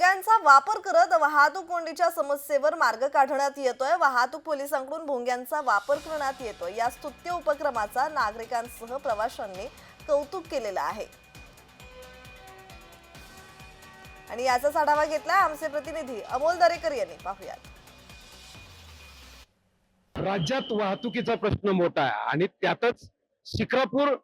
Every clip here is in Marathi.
भोंग्यांचा वापर करत वाहतूक कोंडीच्या समस्येवर मार्ग काढण्यात येतोय. वाहतूक पोलिसांकडून भोंग्यांचा वापर करण्यात येतोय. या स्तुत्य उपक्रमाचा नागरिकांसह प्रवाशांनी कौतुक केलेलं आहे. आणि याचाच आढावा घेतला आमचे प्रतिनिधी अमोल दरेकर यांनी. पाहूयात. राज्यात वाहतुकीचा प्रश्न मोठा आहे आणि त्यातच शिक्रापूर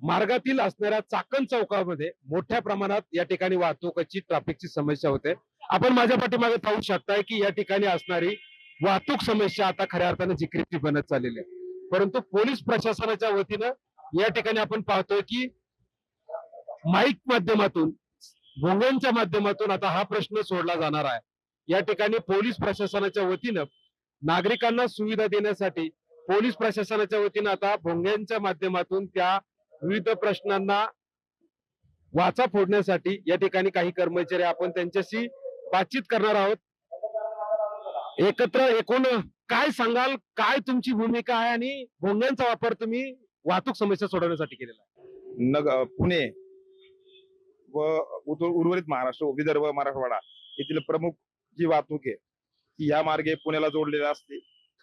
मार्गातील असणाऱ्या चाकण चौकामध्ये मोठ्या प्रमाणात या ठिकाणी वाहतुकीची ट्रॅफिकची समस्या होते. आपण माझ्या पाठीमागे पाहू शकताय की या ठिकाणी असणारी वाहतूक समस्या आता खऱ्या अर्थाने जिक्रीची बनत चाललेली आहे. परंतु पोलीस प्रशासनाच्या वतीनं या ठिकाणी आपण पाहतोय की माईक माध्यमातून भोंग्यांच्या माध्यमातून आता हा प्रश्न सोडला जाणार आहे. या ठिकाणी पोलीस प्रशासनाच्या वतीनं नागरिकांना सुविधा देण्यासाठी पोलीस प्रशासनाच्या वतीनं आता भोंग्यांच्या माध्यमातून त्या विविध प्रश्नांना वाचा फोडण्यासाठी या ठिकाणी काही कर्मचारी आपण त्यांच्याशी बातचीत करणार आहोत. एकत्र एकूण काय सांगाल काय तुमची भूमिका आहे आणि भोंग्यांचा वापर तुम्ही वाहतूक समस्या सोडवण्यासाठी केलेला आहे? नग पुणे व उर्वरित महाराष्ट्र विदर्भ मराठवाडा येथील प्रमुख जी वाहतूक आहे ती या मार्गे पुण्याला जोडलेली असते.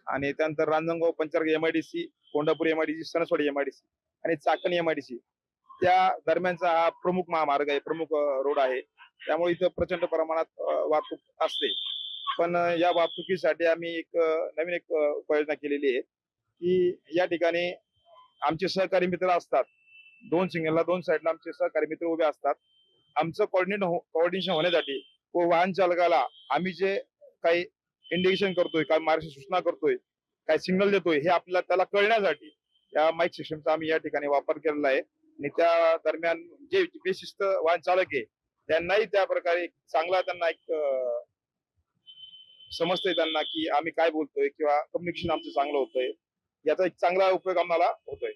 आणि त्यानंतर Ranjangaon पंचारग MIDC Kondapur MIDC Sanaswadi MIDC आणि चाकण एमआयडीसी त्या दरम्यानचा हा प्रमुख महामार्ग आहे प्रमुख रोड आहे. त्यामुळे इथं प्रचंड प्रमाणात वाहतूक असते. पण या वाहतुकीसाठी आम्ही एक नवीन एक उपाययोजना केलेली आहे की या ठिकाणी आमचे सहकारी मित्र असतात. दोन सिंगलला दोन साईडला आमचे सहकारी मित्र उभे असतात. आमचं कॉर्डिनेट कॉर्डिनेशन हो, होण्यासाठी व वाहन चालकाला आम्ही जे काही इंडिकेशन करतोय काय मार्गदर्शन सूचना करतोय काय सिग्नल देतोय हे आपल्याला त्याला कळण्यासाठी या माईक सिस्टमचा आम्ही या ठिकाणी वापर केलेला आहे. आणि त्या दरम्यान जे बेशिस्त वाहन चालक आहे त्यांनाही त्या प्रकारे चांगला त्यांना एक समजतंय त्यांना की आम्ही काय बोलतोय किंवा कम्युनिकेशन आमचं चांगलं होतंय. याचा एक चांगला उपयोग आम्हाला होतोय.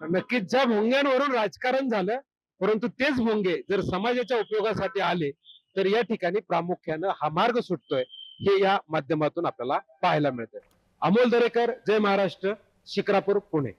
नक्कीच ज्या भोंग्यांवरून राजकारण झालं परंतु तेच भोंगे जर समाजाच्या उपयोगासाठी आले तर या ठिकाणी प्रामुख्यानं हा मार्ग सुटतोय. हे या माध्यमातून आपल्याला पाहायला मिळतंय. अमोल दरेकर जय महाराष्ट्र. शिक्रापूर पुणे.